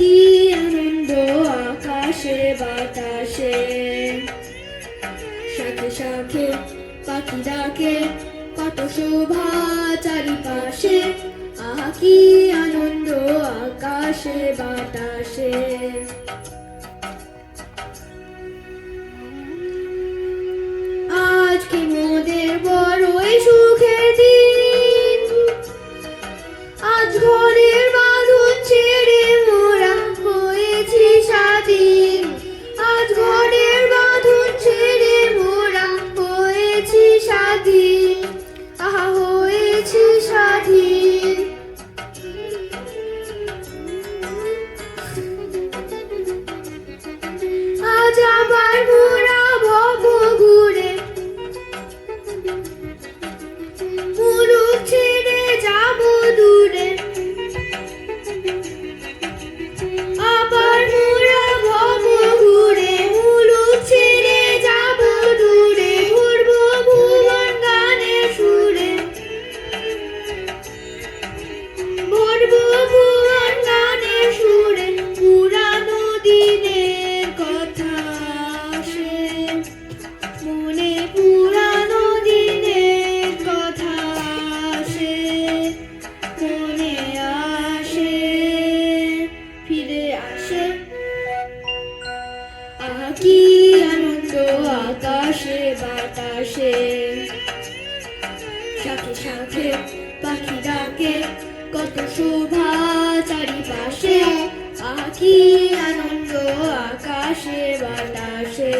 আকি আনন্দ আকাশে, বাতাসে। পাখি ডাকে কত শোভা চারিপাশে। আকি আনন্দ আকাশে, বাতাসে। আজ কি মোদের বড়ই সুখের দিন? আজ ঘরের hadi. কি আনন্দ আকাশে, বাতাসে? সাথে সাথে পাখি ডাকে, কত শোভা চারিপাশে? আ কি আনন্দ আকাশে, বাতাসে?